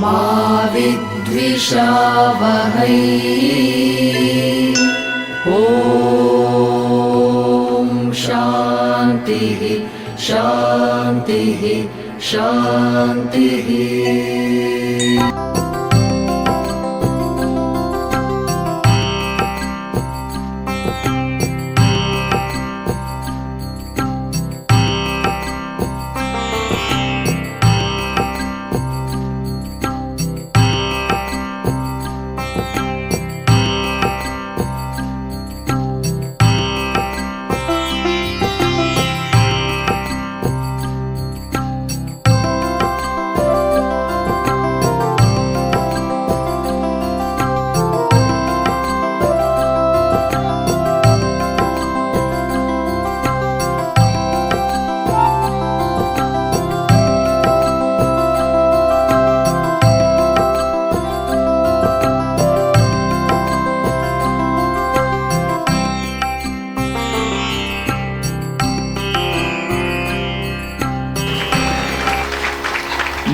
मा विद्विषावहै। ॐ शान्तिः शान्तिः शान्तिः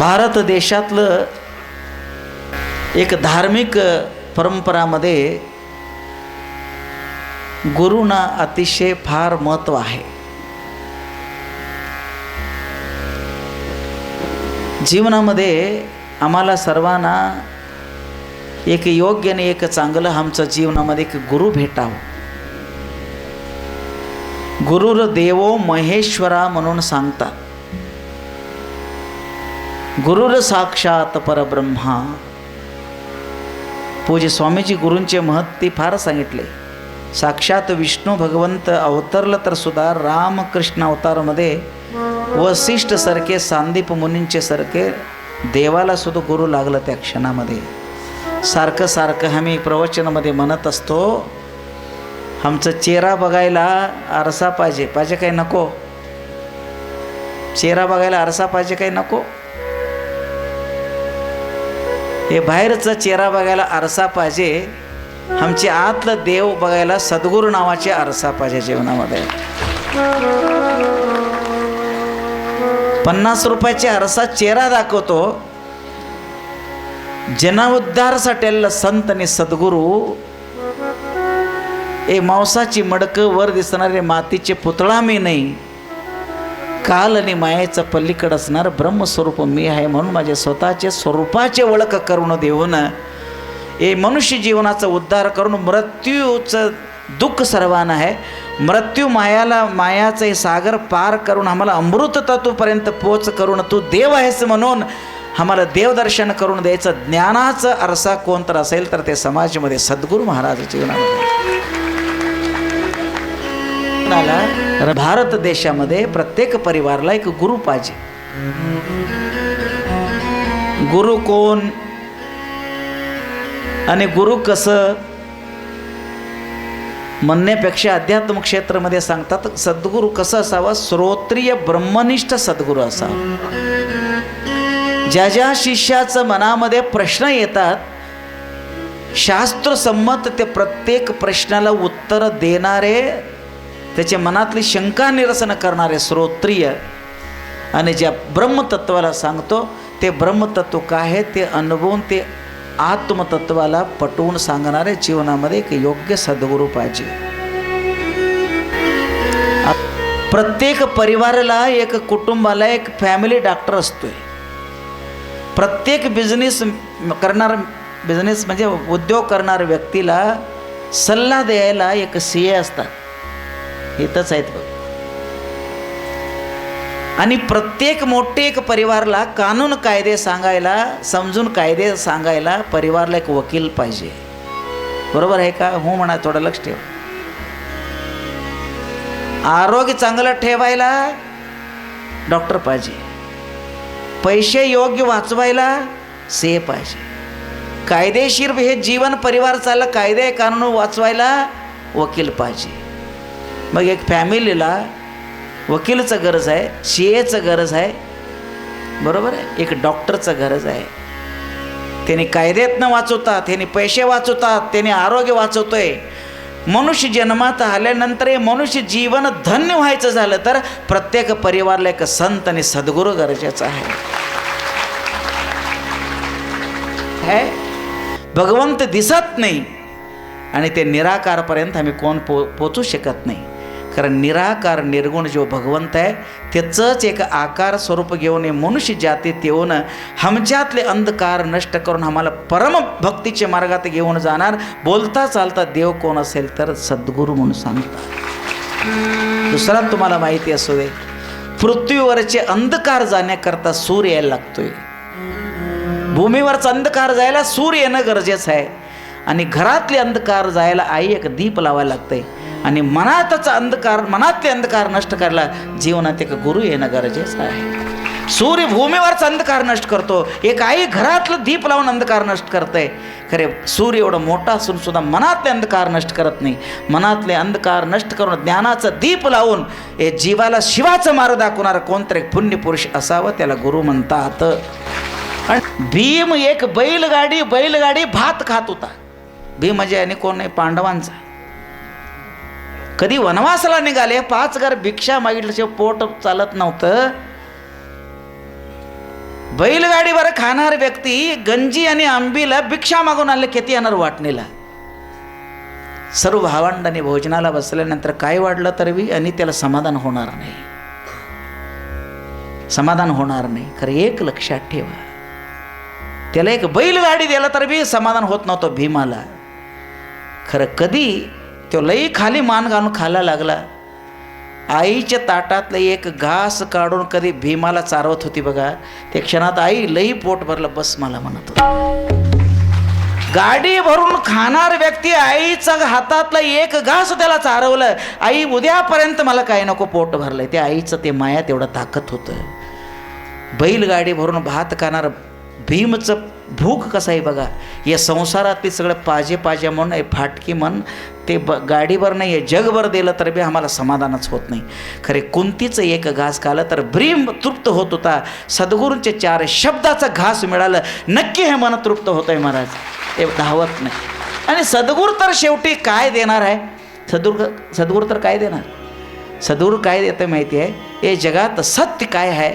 भारत देशातलं एक धार्मिक परंपरामध्ये गुरुना अतिशय फार महत्त्व आहे. जीवनामध्ये आम्हाला सर्वांना एक योग्य आणि एक चांगलं आमचं जीवनामध्ये एक गुरु भेटावं. गुरुर देवो महेश्वरा म्हणून सांगतात. गुरुर साक्षात परब्रह्मा. पूज्य स्वामीजी गुरूंचे महत्त्व फार सांगितले. साक्षात विष्णू भगवंत अवतरलं तर सुद्धा रामकृष्ण अवतारमध्ये वसिष्ठ सारखे सांदीप मुनींचे सारखे देवाला सुद्धा गुरु लागलं त्या क्षणामध्ये. सारखं सारखं आम्ही प्रवचनामध्ये म्हणत असतो आमचं चेहरा बघायला आरसा पाहिजे. पाहिजे काही नको? चेहरा बघायला आरसा पाहिजे काही नको? हे बाहेरचा चेहरा बघायला आरसा पाहिजे. आमचे आतलं देव बघायला सद्गुरू नावाचे आरसा पाहिजे जीवनामध्ये. पन्नास रुपयाचे आरसा चेहरा दाखवतो. जनउद्धारासाठी संत आणि सद्गुरू. ए मांसाची मडकं वर दिसणारे मातीचे पुतळा मी नाही. काल आणि मायेचं पल्लीकड असणार ब्रह्मस्वरूप मी आहे म्हणून माझ्या स्वतःचे स्वरूपाचे ओळख करून देऊन हे मनुष्य जीवनाचा उद्धार करून मृत्यूचं दुःख सर्वांना आहे. मृत्यू मायाला मायाचं हे सागर पार करून आम्हाला अमृत तत्वपर्यंत पोच करून तू देव आहेस म्हणून आम्हाला देवदर्शन करून द्यायचं ज्ञानाचं आरसा कोणतर असेल तर ते समाजामध्ये सद्गुरू महाराज जीवनामध्ये. कोणाला भारत देशामध्ये प्रत्येक परिवाराला एक गुरु पाहिजे. गुरु कोण? आणि गुरु कसं? म्हणण्यापेक्षा अध्यात्म क्षेत्रामध्ये सांगतात सद्गुरू कसं असावा? श्रोत्रिय ब्रह्मनिष्ठ सद्गुरू असावा. ज्या ज्या शिष्याचं मनामध्ये प्रश्न येतात शास्त्रसंमत ते प्रत्येक प्रश्नाला उत्तर देणारे त्याच्या मनातली शंका निरसन करणारे श्रोत्रिय आणि ज्या ब्रह्मतत्वाला सांगतो ते ब्रह्मतत्व काय आहे ते अनुभवून ते आत्मतत्वाला पटवून सांगणारे जीवनामध्ये एक योग्य सद्गुरू पाहिजे. प्रत्येक परिवाराला एक कुटुंबाला एक फॅमिली डॉक्टर असतोय. प्रत्येक बिझनेस करणार बिझनेस म्हणजे उद्योग करणाऱ्या व्यक्तीला सल्ला द्यायला एक सी ए असतात. इथंच आहेत बघ. आणि प्रत्येक मोठे एक परिवारला कानून कायदे सांगायला समजून कायदे सांगायला परिवारला एक वकील पाहिजे. बरोबर आहे का? हो म्हणा थोडं लक्ष ठेव. आरोग्य चांगलं ठेवायला डॉक्टर पाहिजे. पैसे योग्य वाचवायला से पाहिजे. कायदेशीर हे जीवन परिवार चाललं कायदे कानून वाचवायला वकील पाहिजे. मग एक फॅमिलीला वकीलचं गरज आहे सी एचं गरज आहे बरोबर आहे? एक डॉक्टरचं गरज आहे. त्यांनी कायद्यातनं वाचवतात त्यांनी पैसे वाचवतात त्यांनी आरोग्य वाचवतोय. मनुष्य जन्मात आल्यानंतर हे मनुष्य जीवन धन्य व्हायचं झालं तर प्रत्येक परिवारला एक संत आणि सद्गुरू गरजेचं आहे. भगवंत दिसत नाही आणि ते निराकारपर्यंत आम्ही कोण पो पोचू शकत नाही. कारण निराकार निर्गुण जो भगवंत आहे त्याचंच एक आकार स्वरूप घेऊन हे मनुष्य जातीत येऊन आमच्यातले अंधकार नष्ट करून आम्हाला परम भक्तीच्या मार्गात घेऊन जाणार. बोलता चालता देव कोण असेल तर सद्गुरू म्हणून सांगतात. दुसरा तुम्हाला माहिती असू दे पृथ्वीवरचे अंधकार जाण्याकरता सूर्य यायला लागतोय. भूमीवरचा अंधकार जायला सूर्य येणं गरजेचं आहे. आणि घरातले अंधकार जायला आई एक दीप लावायला लागतंय. आणि मनातच अंधकार मनातले अंधकार नष्ट करायला जीवनात एक गुरु येणं गरजेचं आहे. सूर्य भूमीवरच अंधकार नष्ट करतो. एक आई घरातलं दीप लावून अंधकार नष्ट करते. खरे सूर्य एवढं मोठा असून सुद्धा मनातले अंधकार नष्ट करत नाही. मनातले अंधकार नष्ट करून ज्ञानाचं दीप लावून हे जीवाला शिवाचं मार्ग दाखवणारा कोणतरी एक पुण्य पुरुष असावं त्याला गुरु म्हणतात. आणि भीम एक बैलगाडी बैलगाडी भात खात होता. भीम म्हणजे आणि कोण नाही पांडवांचा. कधी वनवासाला निघाले पाच घर भिक्षा मागितल्याशिवाय पोट चालत नव्हतं. बैलगाडीवर खाणार व्यक्ती गंजी आणि आंबीला भिक्षा मागून आले किती येणार वाटणीला. सर्व भावंडाने भोजनाला बसल्यानंतर काय वाढलं तरी बी आणि त्याला समाधान होणार नाही. समाधान होणार नाही. खरं एक लक्षात ठेवा. त्याला एक बैलगाडी दिला तर बी समाधान होत नव्हतं भीमाला. खरं कधी तो लई खाली मान घालून खायला लागला. आईच्या ताटातलं एक घास काढून कधी भीमाला चारवत होती बघा. त्या क्षणात आई लई पोट भरलं बस मला म्हणत होती. गाडी भरून खाणार व्यक्ती आईचा हातातला एक घास त्याला चारवलं. आई उद्यापर्यंत मला काही नको पोट भरलंय. त्या आईचं ते माया तेवढं ताकद होतं. बैलगाडी भरून भात खाणार भीमचं भूक कसं आहे बघा. या संसारातली सगळं पाजे पाजे म्हणून आहे फाटकी म्हण ते ब गाडीवर नाही आहे जगभर दिलं तर बी आम्हाला समाधानच होत नाही. खरे कुंतीचं एक घास खालं तर भीम तृप्त होत होता. सद्गुरूंचे चार शब्दाचं घास मिळालं नक्की हे मन तृप्त होतं आहे महाराज. ते धावत नाही. आणि सद्गुरू तर शेवटी काय देणार आहे? सदुर सद्गुरू तर काय देणार? सद्गुरू काय देतं माहिती आहे? हे जगात सत्य काय आहे?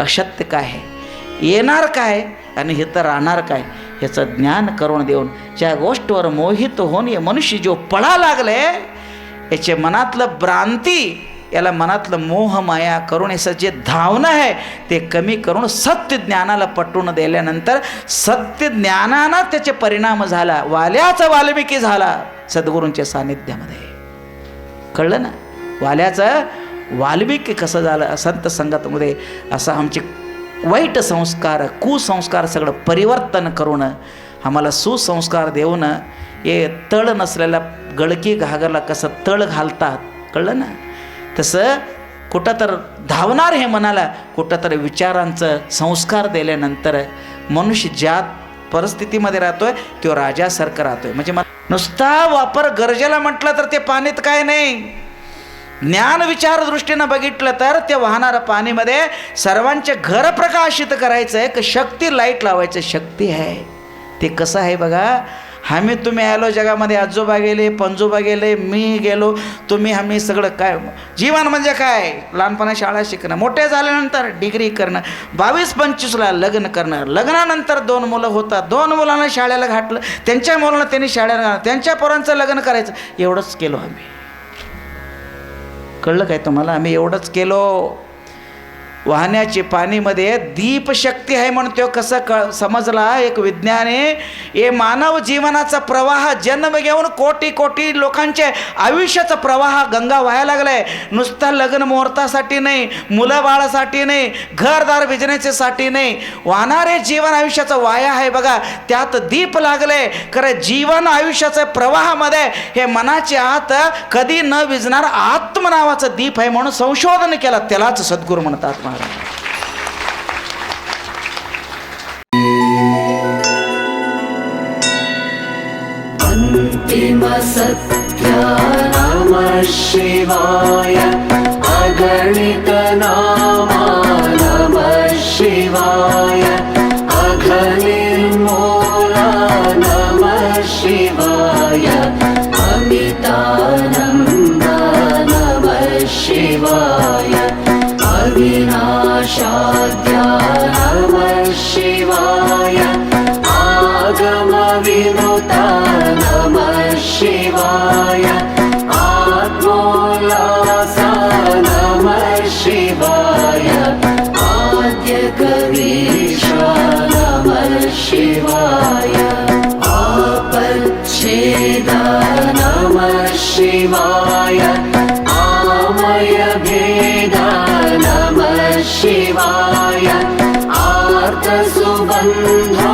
असत्य काय आहे? येणार काय आणि हे तर राहणार काय? ह्याचं ज्ञान करून देऊन ज्या गोष्टीवर मोहित होऊन हे मनुष्य जो पळा लागले याचे मनातलं भ्रांती याला मनातलं मोह माया करून याचं जे धावणं आहे ते कमी करून सत्य ज्ञानाला पटवून दिल्यानंतर सत्य ज्ञानानं त्याचे परिणाम झाला वाल्याचा वाल्मिकी झाला सद्गुरूंच्या सानिध्यामध्ये कळलं ना? वाल्याचं वाल्मिकी कसं झालं? संत संगतमध्ये असं आमची वाईट संस्कार कुसंस्कार सगळं परिवर्तन करून आम्हाला सुसंस्कार देऊन हे तळ नसलेल्या गळकी घागरला कसं तळ घालतात कळलं ना? तसं कुठं तर धावणार हे मनाला कुठं तर विचारांचं संस्कार दिल्यानंतर मनुष्य ज्या परिस्थितीमध्ये राहतोय तो राजासारखं राहतोय. म्हणजे मला नुसता वापर गरजेला म्हटलं तर ते पाण्यात काय नाही. ज्ञान विचार दृष्टीनं बघितलं तर ते वाहणारं पाणीमध्ये सर्वांचे घर प्रकाशित करायचं आहे की शक्ती लाइट लावायचं शक्ती आहे. ते कसं आहे बघा? आम्ही तुम्ही आलो जगामध्ये आजोबा गेले पंजोबा गेले मी गेलो तुम्ही आम्ही सगळं काय? जीवन म्हणजे काय? लहानपणा शाळा शिकणं मोठे झाल्यानंतर डिग्री करणं बावीस पंचवीसला लग्न करणं लग्नानंतर दोन मुलं होतात दोन मुलांना शाळेला घातलं त्यांच्या मुलांना त्यांनी शाळेला त्यांच्या पोरांचं लग्न करायचं एवढंच केलो आम्ही. कळलं काय तुम्हाला? आम्ही एवढंच केलो. वाहण्याची पाणीमध्ये दीपशक्ती आहे म्हणून तो कसं क समजला एक विज्ञाने हे मानव जीवनाचा प्रवाह जन्म घेऊन कोटी कोटी लोकांचे आयुष्याचा प्रवाह गंगा व्हायला लागलाय. नुसता लग्न मुहूर्तासाठी नाही मुलं बाळासाठी नाही घरदार बिजनेससाठी नाही. वाहणारे जीवन आयुष्याचा वाया आहे बघा त्यात दीप लागले. खरं जीवन आयुष्याच्या प्रवाहामध्ये हे मनाचे आत कधी न विजणार आत्म नावाचं दीप आहे म्हणून संशोधन केलं. त्यालाच सद्गुरू म्हणतात. सत्या नाम सेवाय अगणितना शिवाय आपच्छेदा नमः शिवाय आमयभेदा नमः शिवाय आर्तसुबन्धो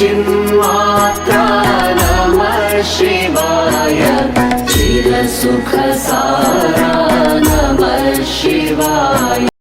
चिरचिन्मात्रा नमः शिवाय चिरसुखसारा नमः शिवाय